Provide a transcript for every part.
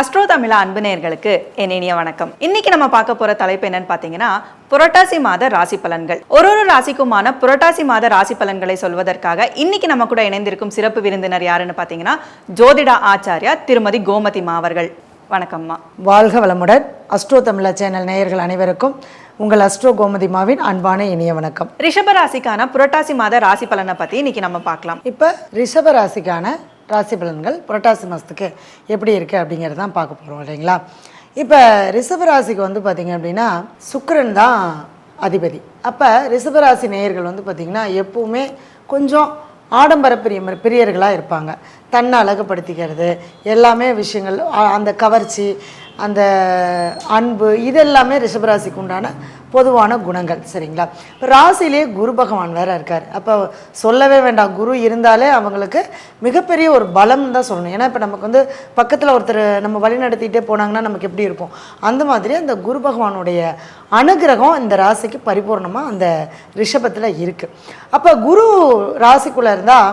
Astro தமிழா அன்பு என் இனிய வணக்கம். இன்னைக்கு நம்ம பார்க்க போற தலைப்பு என்னன்னு பார்த்தீங்கன்னா புரட்டாசி மாத ராசி பலன்கள். ஒரு ஒரு ராசிக்குமான புரட்டாசி மாத ராசி பலன்களை சொல்வதற்காக இன்னைக்கு நம்ம கூட இணைந்திருக்கும் சிறப்பு விருந்தினர் யாருன்னு பார்த்தீங்கன்னா ஜோதிட ஆச்சாரியா திருமதி கோமதி மா அவர்கள். வணக்கம்மா. வாழ்க வளமுடன். அஸ்ட்ரோ தமிழா சேனல் நேயர்கள் அனைவருக்கும் உங்கள் அஸ்ட்ரோ கோமதிமாவின் அன்பான இனிய வணக்கம். ரிஷப ராசிக்கான புரட்டாசி மாத ராசி பலனை பத்தி இன்னைக்கு நம்ம பார்க்கலாம். இப்போ ரிஷப ராசிக்கான ராசி பலன்கள் புரட்டாசி மாதத்துக்கு எப்படி இருக்குது அப்படிங்கிறது தான் பார்க்க போகிறோம் இல்லைங்களா? இப்போ ரிஷபராசிக்கு வந்து பார்த்திங்க அப்படின்னா சுக்கரன் தான் அதிபதி. அப்போ ரிஷபராசி நேயர்கள் வந்து பார்த்திங்கன்னா எப்போவுமே கொஞ்சம் ஆடம்பர பிரியமர் பிரியர்களாக இருப்பாங்க. தன்னை அழகுபடுத்திக்கிறது. எல்லாமே விஷயங்கள் அந்த கவர்ச்சி அந்த அன்பு இதெல்லாமே ரிஷபராசிக்கு உண்டான பொதுவான குணங்கள் சரிங்களா? இப்போ ராசிலேயே குரு பகவான் வேற இருக்கார். அப்போ சொல்லவே வேண்டாம். குரு இருந்தாலே அவங்களுக்கு மிகப்பெரிய ஒரு பலம் தான் சொல்லணும். ஏன்னா இப்போ நமக்கு வந்து பக்கத்தில் ஒருத்தர் நம்ம வழி நடத்திட்டே போனாங்கன்னா நமக்கு எப்படி இருக்கும் அந்த மாதிரி அந்த குரு பகவானுடைய அனுகிரகம் இந்த ராசிக்கு பரிபூர்ணமாக அந்த ரிஷபத்தில் இருக்குது அப்போ குரு ராசிக்குள்ளே இருந்தால்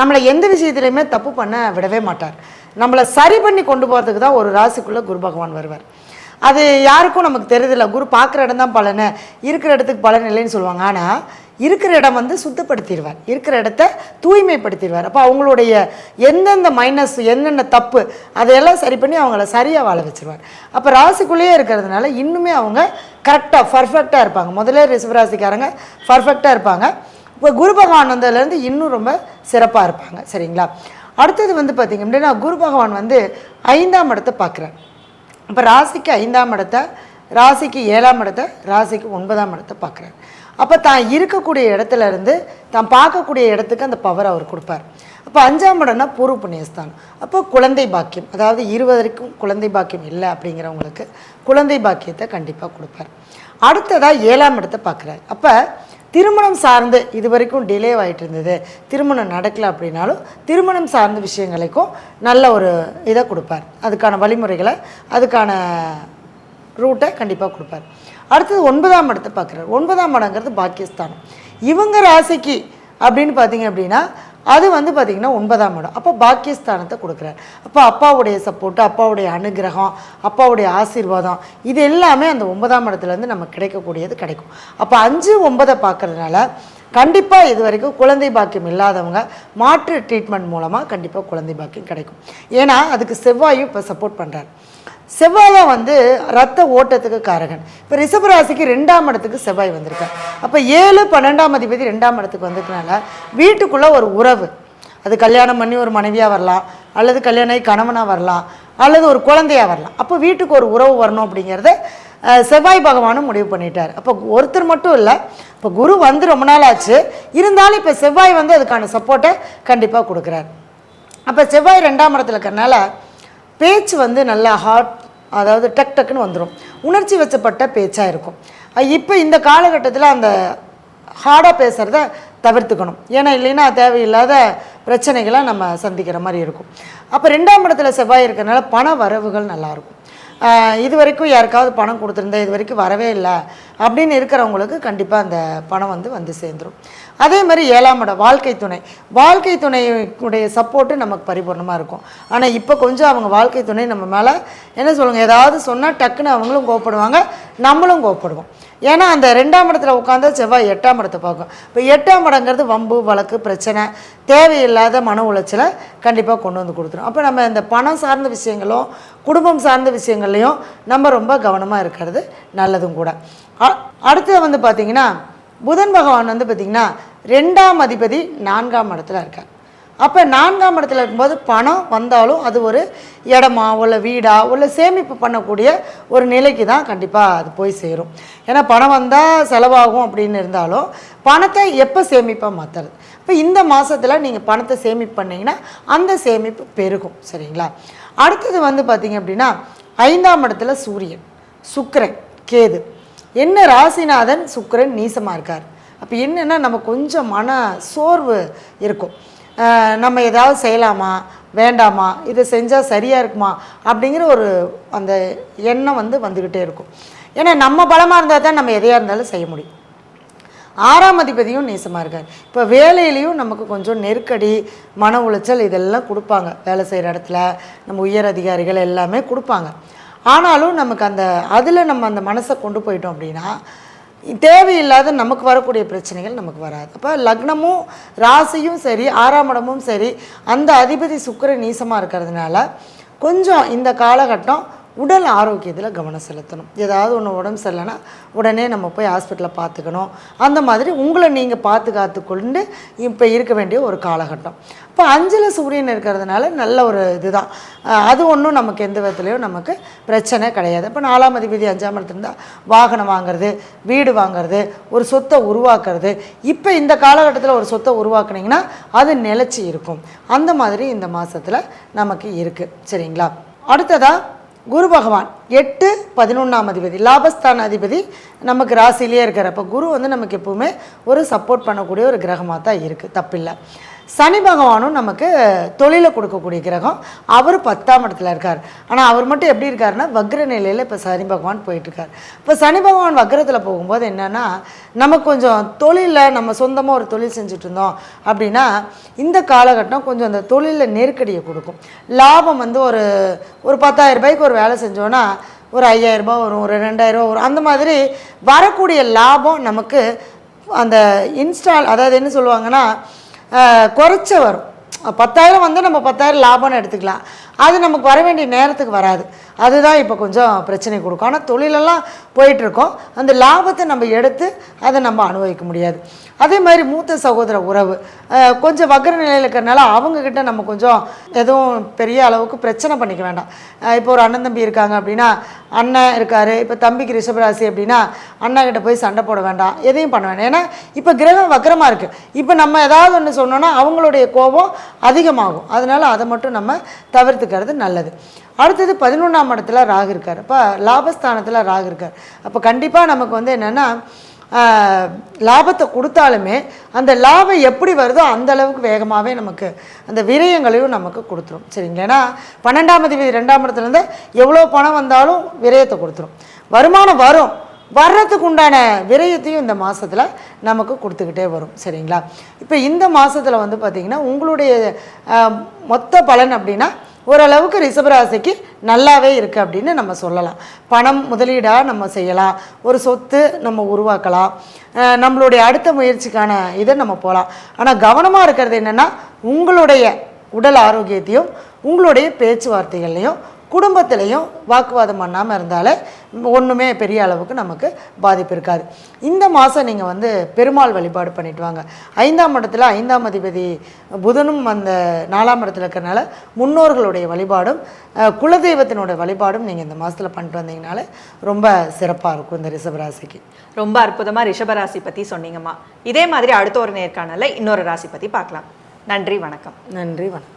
நம்மளை எந்த விஷயத்துலையுமே தப்பு பண்ண விடவே மாட்டார். நம்மளை சரி பண்ணி கொண்டு போகிறதுக்கு தான் ஒரு ராசிக்குள்ளே குரு பகவான் வருவார். அது யாருக்கும் நமக்கு தெரியுதில்ல குரு பார்க்குற இடம் தான் பலனை. இருக்கிற இடத்துக்கு பலன் இல்லைன்னு சொல்லுவாங்க. ஆனால் இருக்கிற இடம் வந்து சுத்தப்படுத்திடுவார். இருக்கிற இடத்த தூய்மைப்படுத்திடுவார். அப்போ அவங்களுடைய எந்தெந்த மைனஸ் என்னென்ன தப்பு அதையெல்லாம் சரி பண்ணி அவங்கள சரியாக வாழ வச்சுருவார். அப்போ ராசிக்குள்ளேயே இருக்கிறதுனால இன்னுமே அவங்க கரெக்டாக பர்ஃபெக்டாக இருப்பாங்க. முதல்ல ரிசவராசிக்காரங்க பர்ஃபெக்டாக இருப்பாங்க. இப்போ குரு பகவான் வந்ததுலேருந்து இன்னும் ரொம்ப சிறப்பாக இருப்பாங்க. சரிங்களா? அடுத்தது வந்து பார்த்திங்க அப்படின்னா குரு பகவான் வந்து ஐந்தாம் இடத்தை பார்க்குறார். அப்போ ராசிக்கு ஐந்தாம் இடத்தை ராசிக்கு ஏழாம் இடத்தை ராசிக்கு ஒன்பதாம் இடத்தை பார்க்குறாரு. அப்போ தான் இருக்கக்கூடிய இடத்துல இருந்து தான் பார்க்கக்கூடிய இடத்துக்கு அந்த பவர் அவர் கொடுப்பார். அப்போ அஞ்சாம் இடம்னா பூர்வ புண்ணியஸ்தானம். அப்போ குழந்தை பாக்கியம் அதாவது இருபதற்கும் குழந்தை பாக்கியம் இல்லை அப்படிங்கிறவங்களுக்கு குழந்தை பாக்கியத்தை கண்டிப்பாக கொடுப்பார். அடுத்ததாக ஏழாம் இடத்தை பார்க்குறாரு. அப்போ திருமணம் சார்ந்து இது வரைக்கும் டிலே ஆகிட்டு இருந்தது திருமணம் நடக்கலை அப்படின்னாலும் திருமணம் சார்ந்த விஷயங்களுக்கும் நல்ல ஒரு இதை கொடுப்பார். அதுக்கான வழிமுறைகளை அதுக்கான ரூட்டை கண்டிப்பாக கொடுப்பார். அடுத்தது ஒன்பதாம் இடத்தை பார்க்குறாரு. ஒன்பதாம் இடங்கிறது பாக்கியஸ்தானம். இவங்க ராசிக்கு அப்படின்னு பார்த்தீங்க அப்படின்னா அது வந்து பார்த்திங்கன்னா ஒன்பதாம் இடம். அப்போ பாக்கியஸ்தானத்தை கொடுக்குறாரு. அப்போ அப்பாவுடைய சப்போர்ட்டு அப்பாவுடைய அனுகிரகம் அப்பாவுடைய ஆசீர்வாதம் இது எல்லாமே அந்த ஒன்பதாம் இடத்துலேருந்து நமக்கு கிடைக்கக்கூடியது கிடைக்கும். அப்போ அஞ்சு ஒன்பதை பார்க்கறதுனால கண்டிப்பாக இது வரைக்கும் குழந்தை பாக்கியம் இல்லாதவங்க மாற்று ட்ரீட்மெண்ட் மூலமாக கண்டிப்பாக குழந்தை பாக்கியம் கிடைக்கும். ஏன்னா அதுக்கு செவ்வாயும் இப்போ சப்போர்ட் பண்ணுறாரு செவ்வாய் தான் வந்து ரத்த ஓட்டத்துக்கு காரகன். இப்போ ரிஷபராசிக்கு ரெண்டாம் இடத்துக்கு செவ்வாய் வந்திருக்கார். அப்போ ஏழு பன்னெண்டாம் அதிபதி ரெண்டாம் இடத்துக்கு வந்ததுனால வீட்டுக்குள்ளே ஒரு உறவு. அது கல்யாணம் பண்ணி ஒரு மனைவியாக வரலாம் அல்லது கல்யாணம் கணவனாக வரலாம் அல்லது ஒரு குழந்தையாக வரலாம். அப்போ வீட்டுக்கு ஒரு உறவு வரணும் அப்படிங்கிறத செவ்வாய் பகவானும் முடிவு பண்ணிட்டார். அப்போ ஒருத்தர் மட்டும் இல்லை இப்போ குரு வந்து ரொம்ப நாள் ஆச்சு. இருந்தாலும் இப்போ செவ்வாய் வந்து அதுக்கான சப்போர்ட்டை கண்டிப்பாக கொடுக்குறாரு. அப்போ செவ்வாய் ரெண்டாம் இடத்துல இருக்கிறனால பேச்சு வந்து நல்லா ஹாட் அதாவது டக் டக்குன்னு வந்துடும் உணர்ச்சி வச்சப்பட்ட பேச்சாக இருக்கும். இப்போ இந்த காலகட்டத்தில் அந்த ஹார்டாக பேசுகிறத தவிர்த்துக்கணும். ஏன்னா இல்லைன்னா தேவையில்லாத பிரச்சனைகளை நம்ம சந்திக்கிற மாதிரி இருக்கும். அப்போ ரெண்டாம் இடத்துல செவ்வாய் இருக்கிறனால பண வரவுகள் நல்லாயிருக்கும் இது வரைக்கும் யாருக்காவது பணம் கொடுத்துருந்தேன் இது வரைக்கும் வரவே இல்லை. அப்படின்னு இருக்கிறவங்களுக்கு கண்டிப்பாக அந்த பணம் வந்து வந்து சேர்ந்துடும் அதே மாதிரி ஏழாம் இடம் வாழ்க்கை துணை. வாழ்க்கை துணையுடைய சப்போர்ட்டு நமக்கு பரிபூர்ணமாக இருக்கும். ஆனால் இப்போ கொஞ்சம் அவங்க வாழ்க்கை துணை நம்ம மேலே என்ன சொல்லுங்கள் ஏதாவது சொன்னால் டக்குன்னு அவங்களும் கோவப்படுவாங்க நம்மளும் கோவப்படுவோம். ஏன்னா அந்த ரெண்டாம் இடத்துல உட்காந்தா செவ்வாய் எட்டாம் இடத்தை பார்க்கும். இப்போ எட்டாம் இடங்கிறது வம்பு வழக்கு பிரச்சனை தேவையில்லாத மன உளைச்சலை கண்டிப்பாக கொண்டு வந்து கொடுத்துரும். அப்போ நம்ம இந்த பணம் சார்ந்த விஷயங்களும் குடும்பம் சார்ந்த விஷயங்கள்லையும் நம்ம ரொம்ப கவனமாக இருக்கிறது நல்லதும் கூட. அடுத்தது வந்து பார்த்திங்கன்னா புதன் பகவான் வந்து பார்த்திங்கன்னா ரெண்டாம் அதிபதி நான்காம் இடத்துல இருக்கார். அப்போ நான்காம் இடத்துல இருக்கும்போது பணம் வந்தாலும் அது ஒரு இடமா உள்ள வீடா உள்ள சேமிப்பு பண்ணக்கூடிய ஒரு நிலைக்கு தான் கண்டிப்பாக அது போய் சேரும். ஏன்னா பணம் வந்தால் செலவாகும் அப்படின்னு இருந்தாலும் பணத்தை எப்போ சேமிப்பாக மாற்றுறது இப்போ இந்த மாதத்தில் நீங்கள் பணத்தை சேமிப்பு பண்ணீங்கன்னா அந்த சேமிப்பு பெருகும் சரிங்களா? அடுத்தது வந்து பார்த்தீங்க அப்படின்னா ஐந்தாம் இடத்துல சூரியன் சுக்கரன் கேது. என்ன ராசிநாதன் சுக்கரன் நீசமாக இருக்கார். அப்போ என்னென்னா நம்ம கொஞ்சம் மன சோர்வு இருக்கும். நம்ம ஏதாவது செய்யலாமா? வேண்டாமா? இதை செஞ்சால் சரியாக இருக்குமா? அப்படிங்கிற ஒரு அந்த எண்ணம் வந்து வந்துக்கிட்டே இருக்கும். ஏன்னா நம்ம பலமாக இருந்தால் தான் நம்ம எதையாக இருந்தாலும் செய்ய முடியும். ஆறாம் அதிபதியும் நேசமாக இருக்கார். இப்போ வேலையிலையும் நமக்கு கொஞ்சம் நெருக்கடி மன உளைச்சல் இதெல்லாம் கொடுப்பாங்க. வேலை செய்கிற இடத்துல நம்ம உயர் அதிகாரிகள் எல்லாமே கொடுப்பாங்க. ஆனாலும் நமக்கு அந்த அதில் நம்ம அந்த மனசை கொண்டு போயிட்டோம் அப்படின்னா தேவையில்லாத நமக்கு வரக்கூடிய பிரச்சனைகள் நமக்கு வராது. அப்போ லக்னமும் ராசியும் சரி ஆறாம் இடமும் சரி அந்த அதிபதி சுக்கிரன் நீசமாக இருக்கிறதுனால கொஞ்சம் இந்த காலகட்டம் உடல் ஆரோக்கியத்தில் கவனம் செலுத்தணும். ஏதாவது ஒன்று உடம்பு சரியில்லைன்னா உடனே நம்ம போய் ஹாஸ்பிட்டலில் பார்த்துக்கணும். அந்த மாதிரி உங்களை நீங்கள் பார்த்து காத்துக்கொண்டு இப்போ இருக்க வேண்டிய ஒரு காலகட்டம். இப்போ அஞ்சில் சூரியன் இருக்கிறதுனால நல்ல ஒரு இதுதான். அது ஒன்றும் நமக்கு எந்த விதத்துலையும் நமக்கு பிரச்சனை கிடையாது. இப்போ நாலாம் அதிபதி அஞ்சாம் இடத்துல இருந்தால் வாகனம் வாங்குறது வீடு வாங்குறது ஒரு சொத்தை உருவாக்குறது. இப்போ இந்த காலகட்டத்தில் ஒரு சொத்தை உருவாக்குனீங்கன்னா அது நிலச்சி இருக்கும். அந்த மாதிரி இந்த மாதத்தில் நமக்கு இருக்குது சரிங்களா? அடுத்ததாக குரு பகவான் எட்டு பதினொன்றாம் அதிபதி லாபஸ்தான அதிபதி நமக்கு ராசிலேயே இருக்கிற அப்போ குரு வந்து நமக்கு எப்பவுமே ஒரு சப்போர்ட் பண்ணக்கூடிய ஒரு கிரகமாக தான் இருக்குது தப்பில்லை. சனி பகவானும் நமக்கு தொழிலை கொடுக்கக்கூடிய கிரகம். அவர் பத்தாம் இடத்துல இருக்கார். ஆனால் அவர் மட்டும் எப்படி இருக்காருன்னா வக்ர நிலையில் இப்போ சனி பகவான் போயிட்டுருக்கார். இப்போ சனி பகவான் வக்ரத்தில் போகும்போது என்னென்னா நமக்கு கொஞ்சம் தொழிலில் நம்ம சொந்தமாக ஒரு தொழில் செஞ்சுட்டு இருந்தோம் அப்படின்னா இந்த காலகட்டம் கொஞ்சம் அந்த தொழிலில் நெருக்கடியை கொடுக்கும். லாபம் வந்து ஒரு ஒரு பத்தாயிரம் ரூபாய்க்கு ஒரு வேலை செஞ்சோன்னா ஒரு ஐயாயிரரூபா வரும் ஒரு ரெண்டாயிரம் வரும். அந்த மாதிரி வரக்கூடிய லாபம் நமக்கு அந்த இன்ஸ்டால் அதாவது என்ன சொல்லுவாங்கன்னா குறைச்ச வரும். பத்தாயிரம் வந்து நம்ம பத்தாயிரம் லாபம்னு எடுத்துக்கலாம். அது நமக்கு வர வேண்டிய நேரத்துக்கு வராது. அதுதான் இப்போ கொஞ்சம் பிரச்சனை கொடுக்கும். ஆனால் தொழிலெல்லாம் போயிட்டுருக்கோம் அந்த லாபத்தை நம்ம எடுத்து அதை நம்ம அனுபவிக்க முடியாது. அதே மாதிரி மூத்த சகோதர உறவு. கொஞ்சம் வக்கர நிலையில் இருக்கிறனால அவங்கக்கிட்ட நம்ம கொஞ்சம் எதுவும் பெரிய அளவுக்கு பிரச்சனை பண்ணிக்க வேண்டாம். இப்போ ஒரு அண்ணன் தம்பி இருக்காங்க அப்படின்னா அண்ணன் இருக்கார் இப்போ தம்பிக்கு ரிஷபராசி அப்படின்னா அண்ணா கிட்ட போய் சண்டை போட வேண்டாம் எதையும் பண்ண வேண்டாம். ஏன்னா இப்போ கிரகம் வக்கரமாக இருக்குது இப்போ நம்ம ஏதாவது ஒன்று சொன்னோன்னா அவங்களுடைய கோபம் அதிகமாகும். அதனால அதை மட்டும் நம்ம தவிர்த்துக்கிறது நல்லது. அடுத்தது பதினொன்றாம் இடத்துல ராகு இருக்கார். அப்போ லாபஸ்தானத்தில் ராகு இருக்கார். அப்போ கண்டிப்பாக நமக்கு வந்து என்னென்னா லாபத்தை கொடுத்தாலுமே அந்த லாபம் எப்படி வருதோ அந்த அளவுக்கு வேகமாகவே நமக்கு அந்த விரயங்களையும் நமக்கு கொடுத்துரும். சரிங்களா? ஏன்னா பன்னெண்டாம் தேதி ரெண்டாம் இடத்துலேருந்து எவ்வளோ பணம் வந்தாலும் விரயத்தை கொடுத்துரும். வருமானம் வரும். வர்றதுக்கு உண்டான விரயத்தையும் இந்த மாதத்தில் நமக்கு கொடுத்துக்கிட்டே வரும். சரிங்களா? இப்போ இந்த மாதத்தில் வந்து பார்த்திங்கன்னா உங்களுடைய மொத்த பலன் அப்படின்னா ஓரளவுக்கு ரிஷபராசிக்கு நல்லாவே இருக்குது அப்படின்னு நம்ம சொல்லலாம். பணம் முதலீடாக நம்ம செய்யலாம். ஒரு சொத்து நம்ம உருவாக்கலாம். நம்மளுடைய அடுத்த முயற்சிக்கான இதை நம்ம போகலாம் ஆனால் கவனமாக இருக்கிறது என்னென்னா உங்களுடைய உடல் ஆரோக்கியத்தையும் உங்களுடைய பேச்சுவார்த்தைகள்லையும் குடும்பத்திலையும் வாக்குவாதம் பண்ணாமல் இருந்தாலே ஒன்றுமே பெரிய அளவுக்கு நமக்கு பாதிப்பு இருக்காது. இந்த மாதம் நீங்கள் வந்து பெருமாள் வழிபாடு பண்ணிட்டு வாங்க. ஐந்தாம் இடத்துல ஐந்தாம் அதிபதி புதனும் அந்த நாலாம் இடத்துல இருக்கிறனால முன்னோர்களுடைய வழிபாடும் குலதெய்வத்தினுடைய வழிபாடும் நீங்கள் இந்த மாதத்தில் பண்ணிட்டு வந்தீங்கனாலே ரொம்ப சிறப்பாக இருக்கும் இந்த ரிஷபராசிக்கு. ரொம்ப அற்புதமா ரிஷபராசி பத்தி சொன்னீங்கம்மா. இதே மாதிரி அடுத்த ஒரு நேர்காணல்ல இன்னொரு ராசி பத்தி பார்க்கலாம். நன்றி வணக்கம். நன்றி வணக்கம்.